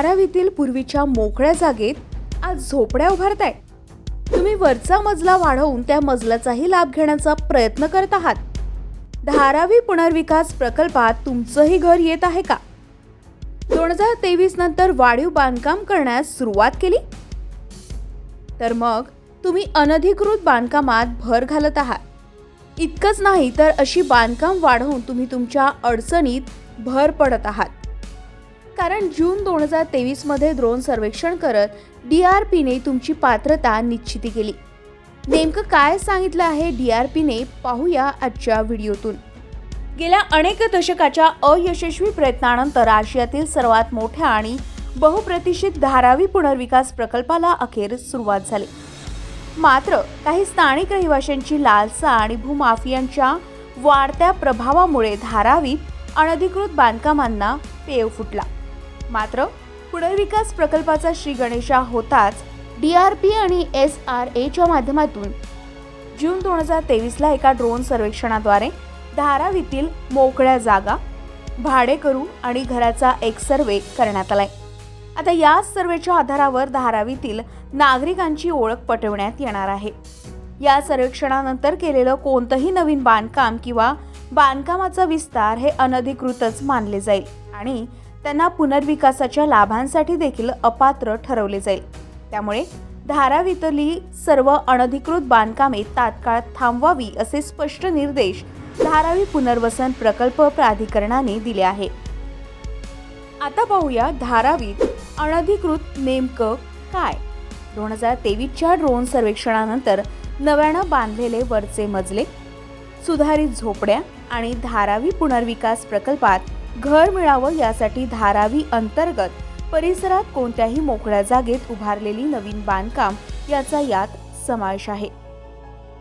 पूर्वीच्या मोकळ्या जागेत आज झोपड्या उभारताय. तुम्ही वरचा मजला वाढवून त्या मजल्याचाही लाभ घेण्याचा प्रयत्न करत आहात. धारावी पुनर्विकास प्रकल्पात तुमचंही घर येत आहे का? दोन हजार तेवीस नंतर वाढीव बांधकाम करण्यास सुरुवात केली? तर मग तुम्ही अनधिकृत बांधकामात भर घालत आहात. इतकंच नाही तर अशी बांधकाम वाढवून तुम्ही तुमच्या अडचणीत भर पडत आहात. कारण जून दोन हजार तेवीसमध्ये ड्रोन सर्वेक्षण करत डी आर पीने तुमची पात्रता निश्चिती केली. नेमकं काय सांगितलं आहे डी आर पीने पाहूया आजच्या व्हिडिओतून. गेल्या अनेक दशकाच्या अयशस्वी प्रयत्नानंतर आशियातील सर्वात मोठ्या आणि बहुप्रतिष्ठित धारावी पुनर्विकास प्रकल्पाला अखेर सुरुवात झाली. मात्र काही स्थानिक रहिवाशांची लालसा आणि भूमाफियांच्या वाढत्या प्रभावामुळे धारावीत अनधिकृत बांधकामांना पेव फुटला. मात्र पुनर्विकास प्रकल्पाचा श्री गणेशा होताच डी आर पी आणि एस आर एच्या माध्यमातून जून दोन हजार तेवीसला एका ड्रोन सर्वेक्षणाद्वारे धारावीतील मोकळ्या जागा भाडेकरू आणि घराचा एक सर्वे करण्यात आलाय. आता याच सर्वेच्या आधारावर धारावीतील नागरिकांची ओळख पटवण्यात येणार आहे. या सर्वेक्षणानंतर केलेलं कोणतंही नवीन बांधकाम किंवा बांधकामाचा विस्तार हे अनधिकृतच मानले जाईल आणि त्यांना पुनर्विकासाच्या लाभांसाठी देखील अपात्र ठरवले जाईल. त्यामुळे धारावीतली सर्व अनधिकृत बांधकामे तात्काळ थांबवावी असे स्पष्ट निर्देश धारावी पुनर्वसन प्रकल्प प्राधिकरणाने दिले आहे. आता पाहूया धारावीत अनधिकृत नेमकं काय? दोन हजार तेवीसच्या ड्रोन सर्वेक्षणानंतर नव्यानं बांधलेले वरचे मजले सुधारित झोपड्या आणि धारावी पुनर्विकास प्रकल्पात घर मिळावं यासाठी धारावी अंतर्गत परिसरात कोणत्याही मोकळ्या जागेत उभारलेली नवीन बांधकाम याचा यात समावेश आहे.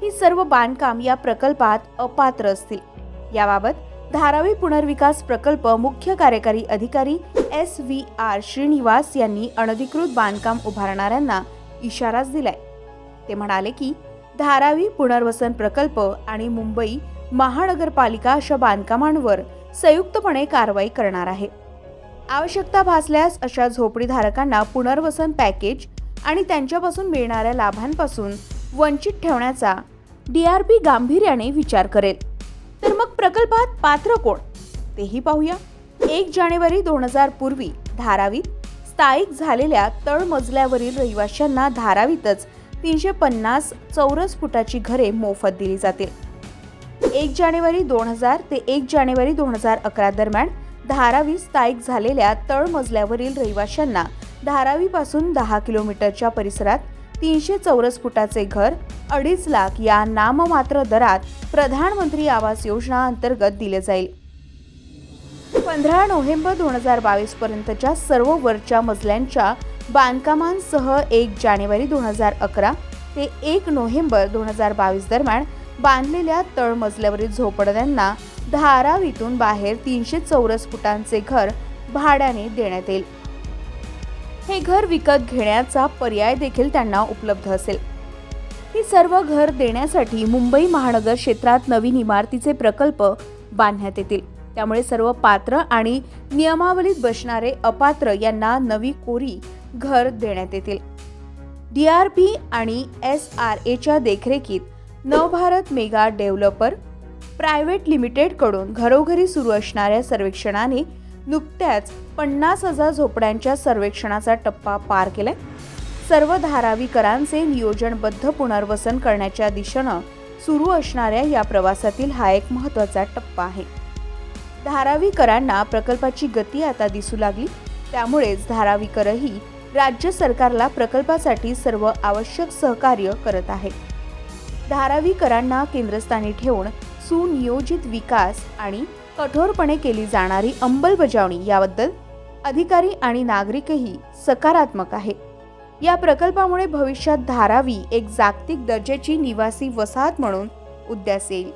ही सर्व बांधकाम या प्रकल्पात अपात्र असतील. याबाबत धारावी पुनर्विकास प्रकल्प मुख्य कार्यकारी अधिकारी एस व्ही आर श्रीनिवास यांनी अनधिकृत बांधकाम उभारणाऱ्यांना इशाराच दिलाय. ते म्हणाले की धारावी पुनर्वसन प्रकल्प आणि मुंबई महानगरपालिका अशा बांधकामांवर संयुक्तपणे कारवाई करणार आहे. आवश्यकता भासल्यास अशा झोपडीधारकांना पुनर्वसन पॅकेज आणि त्यांच्यापासून मिळणाऱ्या लाभांपासून वंचित ठेवण्याचा डी आर पी गांभीर्याने विचार करेल. तर मग प्रकल्पात पात्र कोण? तेही पाहूया. एक जानेवारी दोन हजार पूर्वी धारावीत स्थायिक झालेल्या तळमजल्यावरील रहिवाशांना धारावीतच तीनशे पन्नास चौरस फुटाची घरे मोफत दिली जातील. एक जानेवारी दोन हजार ते एक जानेवारी दोन हजार अकरा दरम्यान धारावी स्थायिक झालेल्या तळमजल्यावरील रहिवाशांना धारावीपासून दहा किलोमीटरच्या परिसरात तीनशे चौरस फुटाचे घर अडीच लाख या नाममात्र दरात प्रधानमंत्री आवास योजना अंतर्गत दिले जाईल. पंधरा नोव्हेंबर दोन हजार बावीस पर्यंतच्या सर्व वरच्या मजल्यांच्या बांधकामांसह एक जानेवारी दोन हजार अकरा ते एक नोव्हेंबर दोन हजार बावीस दरम्यान बांधलेल्या तळमजल्यावरील झोपडण्यांना धारावीतून बाहेर तीनशे चौरस फुटांचे घर भाड्याने देण्यात येईल. हे घर विकत घेण्याचा पर्याय देखील त्यांना उपलब्ध असेल. ही सर्व घर देण्यासाठी मुंबई महानगर क्षेत्रात नवीन इमारतीचे प्रकल्प बांधण्यात येतील. त्यामुळे सर्व पात्र आणि नियमावलीत बसणारे अपात्र यांना नवी कोरी घर देण्यात येतील. डी आर पी आणि एस आर एच्या देखरेखीत नवभारत मेगा डेव्हलपर प्रायव्हेट लिमिटेडकडून घरोघरी सुरू असणाऱ्या सर्वेक्षणाने नुकत्याच पन्नास हजार झोपड्यांच्या सर्वेक्षणाचा टप्पा पार केलाय. सर्व धारावीकरांचे नियोजनबद्ध पुनर्वसन करण्याच्या दिशेनं सुरू असणाऱ्या या प्रवासातील हा एक महत्त्वाचा टप्पा आहे. धारावीकरांना प्रकल्पाची गती आता दिसू लागली. त्यामुळेच धारावीकरही राज्य सरकारला प्रकल्पासाठी सर्व आवश्यक सहकार्य करत आहे. धारावीकरांना केंद्रस्थानी ठेवून सुनियोजित विकास आणि कठोरपणे केली जाणारी अंमलबजावणी याबद्दल अधिकारी आणि नागरिकही सकारात्मक आहे. या प्रकल्पामुळे भविष्यात धारावी एक जागतिक दर्जाची निवासी वसाहत म्हणून उद्यास येईल.